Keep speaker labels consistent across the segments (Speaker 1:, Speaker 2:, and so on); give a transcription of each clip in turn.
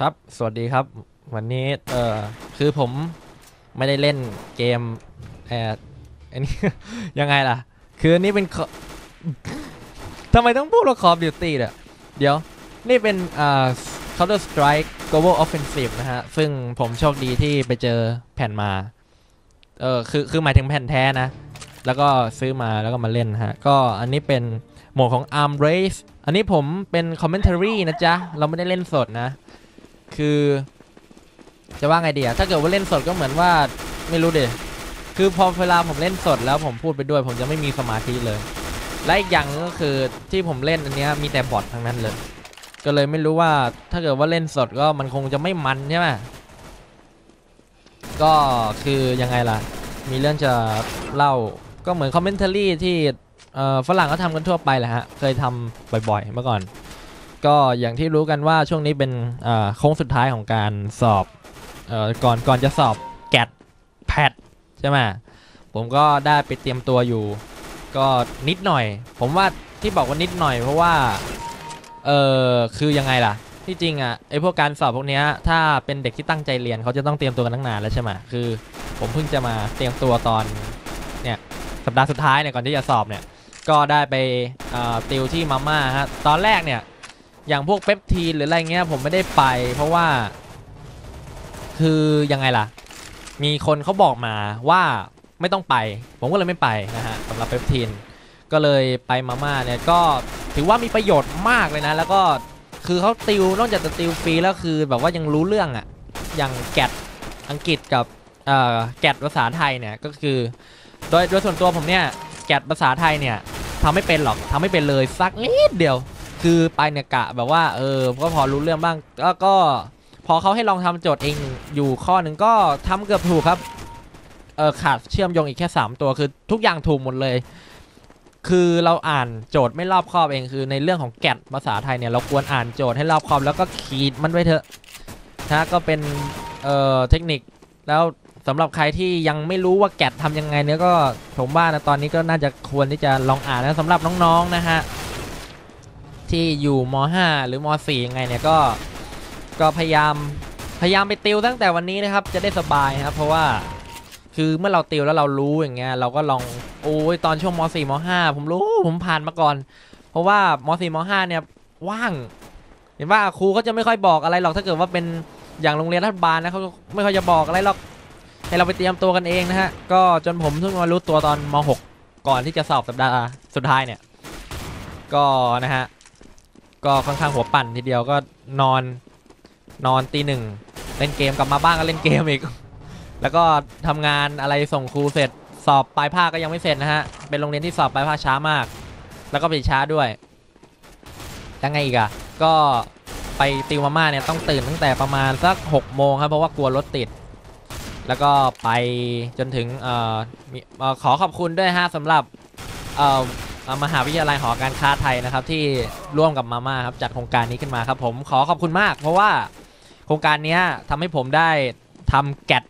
Speaker 1: ครับ สวัสดีครับ วันนี้ เอ่อ คือผมไม่ได้เล่นเกมเอ่ออันนี้ ยังไงล่ะ คืออันนี้เป็น Call- ทำไมต้องพูดว่า Call of Duty เนี่ยเดี๋ยว นี่เป็น อ่า Counter Strike Global Offensive นะฮะ ซึ่งผมโชคดีที่ไปเจอแผ่นมา เออ คือ คือหมายถึงแผ่นแท้นะ แล้วก็ซื้อมาแล้วก็มาเล่นนะฮะ ก็อันนี้เป็นโหมดของ Arm Race อันนี้ผมเป็น commentary นะจ๊ะ เราไม่ได้เล่นสดนะ คือจะว่าไงดีอะถ้าเกิดว่าเล่นสดก็เหมือนว่าไม่รู้เดคือพอเวลาผมเล่นสดแล้วผมพูดไปด้วย ผมจะไม่มีสมาธิเลย และอีกอย่างก็คือที่ผมเล่นอันเนี้ยมีแต่บอททั้งนั้นเลย ก็เลยไม่รู้ว่าถ้าเกิดว่าเล่นสดก็มันคงจะไม่มันใช่ไหมก็คือยังไงล่ะ มีเรื่องจะเล่าก็เหมือนคอมเมนต์รี่ที่ฝรั่งก็ทำกันทั่วไปแหละฮะ เคยทำบ่อยๆเมื่อก่อน ก็อย่างที่รู้กันว่าช่วงนี้เป็นโค้งสุดท้ายของการสอบออก่อนก่อนจะสอบแกดแพดใช่ไหมผมก็ได้ไปเตรียมตัวอยู่ ก็นิดหน่อย ผมว่าที่บอกว่านิดหน่อย เพราะว่าเออคือยังไงล่ะ ที่จริงอะไอพวกการสอบพวกเนี้ยถ้าเป็นเด็กที่ตั้งใจเรียนเขาจะต้องเตรียมตัวกันตั้งนานแล้วใช่ไหมคือ ผมเพิ่งจะมาเตรียมตัวตอนเนี่ยสัปดาห์สุดท้ายเนี่ยก่อนที่จะสอบเนี่ยก็ได้ไปติวที่มาม่าฮะตอนแรกเนี่ย อย่างพวกเปปทีนหรืออะไรเงี้ยผมไม่ได้ไป เพราะว่า คือยังไงล่ะ มีคนเขาบอกมาว่าไม่ต้องไป ผมก็เลยไม่ไปนะฮะสำหรับเปปทีนก็เลยไปมาม่าเนี่ยก็ถือว่ามีประโยชน์มากเลยนะ แล้วก็คือเขาติวนอกจากจะติวฟรีแล้วคือแบบว่ายังรู้เรื่องอะ่ะอย่างแกดอังกฤษกับเอ่อแกดภาษาไทยเนี่ยก็คือ โดยโดยส่วนตัวผมเนี่ยแกดภาษาไทยเนี่ยทำไม่เป็นหรอกทำไม่เป็นเลยสักนิดเดียว คือไปเนี่ยกะแบบว่าเออก็พอรู้เรื่องบ้างแล้วก็พอเขาให้ลองทำโจทย์เองอยู่ข้อหนึ่งก็ทำเกือบถูกครับเออขาดเชื่อมโยงอีกแค่ 3 ตัวคือทุกอย่างถูกหมดเลย คือเราอ่านโจทย์ไม่รอบคอบเองคือในเรื่องของแกดภาษาไทยเนี่ยเราควรอ่านโจทย์ให้รอบคอบแล้วก็ขีดมันไว้เถอะนะก็เป็นเอ่อเทคนิคแล้วสำหรับใครที่ยังไม่รู้ว่าแกดทำยังไงเนี่ยก็ผมว่านะตอนนี้ก็น่าจะควรที่จะลองอ่านนะสำหรับน้องๆนะฮะ ที่อยู่ม .5 หรือม .4 ยังไงเนี่ยก็ก็พยายามพยายามไปติวตั้งแต่วันนี้นะครับ จะได้สบายนะครับ เพราะว่าคือเมื่อเราติวแล้วเรารู้อย่างเงี้ยเราก็ลองโอ้ยตอนช่วงม .4 ม .5 ผมรู้ผมผ่านมาก่อน เพราะว่าม .4 ม .5 เนี่ยว่าง เห็นว่าครูก็จะไม่ค่อยบอกอะไรหรอกถ้าเกิดว่าเป็นอย่างโรงเรียนรัฐบาลนะเขาไม่ค่อยจะบอกอะไรหรอกให้เราไปเตรียมตัวกันเองนะฮะก็จนผมเพิ่งมารู้ตัวตอนม .6 ก่อนที่จะสอบสัปดาห์สุดท้ายเนี่ย ก็นะฮะ ก็ค่อนข้างหัวปั่นทีเดียวก็นอนนอนตีหนึ่งเล่นเกมกลับมาบ้านก็เล่นเกมอีก แล้วก็ทำงานอะไรส่งครูเสร็จ สอบปลายภาคก็ยังไม่เสร็จนะฮะ เป็นโรงเรียนที่สอบปลายภาคช้ามาก แล้วก็ไปช้าด้วยยังไงอีกอะก็ไปติวมาม่าเนี่ยต้องตื่นตั้งแต่ประมาณสัก6โมงครับเพราะว่ากลัวรถติด แล้วก็ไปจนถึงเอ่ออขอขอบคุณด้วยฮะสำหรับเอ่อ มหาวิทยาลัยหอการค้าไทยนะครับที่ร่วมกับมาม่าครับจัดโครงการนี้ขึ้นมาครับผมขอขอบคุณมาก เพราะว่าโครงการนี้ยทำให้ผมได้ทำแกด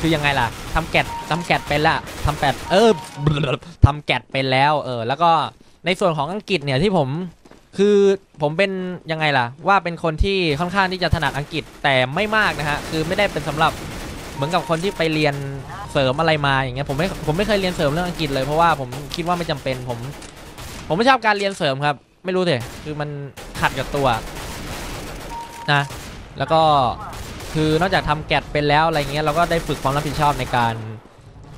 Speaker 1: คือยังไงล่ะทำแกดทำแกดเป็นละทำแกดเออทำแกดเป็นแล้วเออแล้วก็ในส่วนของอังกฤษเนี่ยที่ผมคือผมเป็นยังไงล่ะว่าเป็นคนที่ค่อนข้างที่จะถนัดอังกฤษแต่ไม่มากนะฮะคือไม่ได้เป็นสำหรับ เหมือนกับคนที่ไปเรียนเสริมอะไรมาอย่างเงี้ยผมไม่ผมไม่เคยเรียนเสริมเรื่องอังกฤษเลยเพราะว่าผมคิดว่าไม่จำเป็นผม ผมไม่ชอบการเรียนเสริมครับ ไม่รู้เลยคือมันขัดกับตัวนะแล้วก็คือนอกจากทำแกดเป็นแล้วอะไรเงี้ยเราก็ได้ฝึกความรับผิดชอบในการ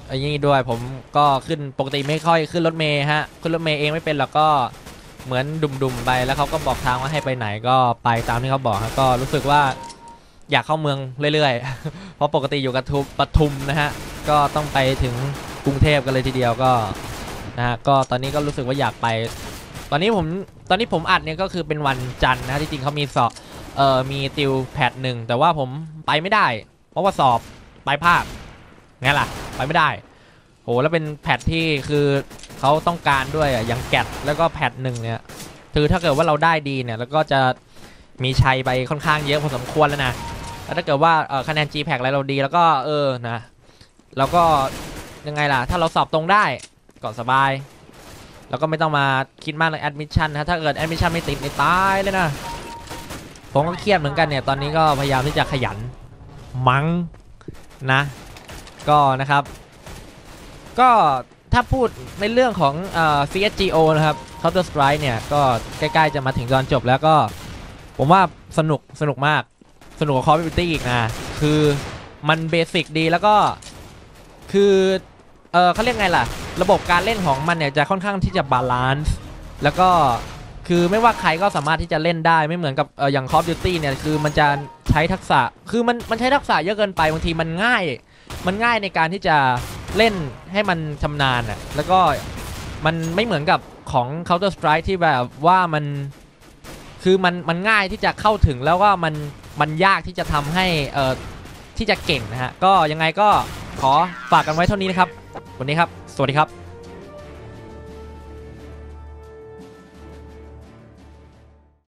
Speaker 1: ไอ้นี่ด้วยผมก็ขึ้นปกติไม่ค่อยขึ้นรถเมย์ฮะขึ้นรถเมย์เองไม่เป็นหรอกก็เหมือนดุมๆไปแล้วเขาก็บอกทางว่าให้ไปไหนก็ไปตามที่เขาบอกครับก็รู้สึกว่าอยากเข้าเมืองเรื่อยๆ เพราะปกติอยู่กับทุปทุมนะฮะก็ต้องไปถึงกรุงเทพกันเลยทีเดียวก็นะฮะก็ตอนนี้ก็รู้สึกว่าอยากไป ตอนนี้ผมตอนนี้ผมอัดเนี่ยก็คือเป็นวันจันทร์นะที่จริงเขามีสอบเอ่อมีติวแพทหนึ่งแต่ว่าผมไปไม่ได้ เพราะว่าสอบปลายภาคไงล่ะ ไปไม่ได้โหแล้วเป็นแพทที่คือเขาต้องการด้วยอะอย่างแกดแล้วก็แพทหนึ่งเนี่ยคือถ้าเกิดว่าเราได้ดีเนี่ยแล้วก็จะมีชัยไปค่อนข้างเยอะพอสมควรแล้วนะ แล้วถ้าเกิดว่าคะแนน G p a c อะไรเราดีแล้วก็เออนะแล้วก็ยังไงล่ะ ถ้าเราสอบตรงได้ก็สบาย แล้วก็ไม่ต้องมาคิดมากเลยแอดมิชชั่นนะถ้าเกิดแอดมิชชั่นไม่ติดในตายเลยนะ ผมก็เครียดเหมือนกันเนี่ย ตอนนี้ก็พยายามที่จะขยันมั้งนะ ก็นะครับ ก็ถ้าพูดในเรื่องของเอ่อ CSGO นะครับ Counter Strike เนี่ย ก็ใกล้ ๆ จะมาถึงตอนจบแล้วก็ ผมว่าสนุกสนุกมาก สนุกกว่า Call of Duty อีกนะ คือมันเบสิกดีแล้วก็คือเออเขาเรียกไงล่ะ ระบบการเล่นของมันเนี่ยจะค่อนข้างที่จะบาลานซ์แล้วก็คือไม่ว่าใครก็สามารถที่จะเล่นได้ไม่เหมือนกับเอออย่าง Call of Duty เนี่ยคือมันจะใช้ทักษะคือมันมันใช้ทักษะเยอะเกินไปบางทีมันง่าย มันง่ายในการที่จะเล่นให้มันชำนาญอะแล้วก็มันไม่เหมือนกับของ Counter Strike ที่แบบว่ามันคือมันมันง่ายที่จะเข้าถึงแล้วก็มันมันยากที่จะทำให้เอ่อที่จะเก่งนะฮะก็ยังไงก็ขอฝากกันไว้เท่านี้นะครับวันนี้ครับ สวัสดีครับ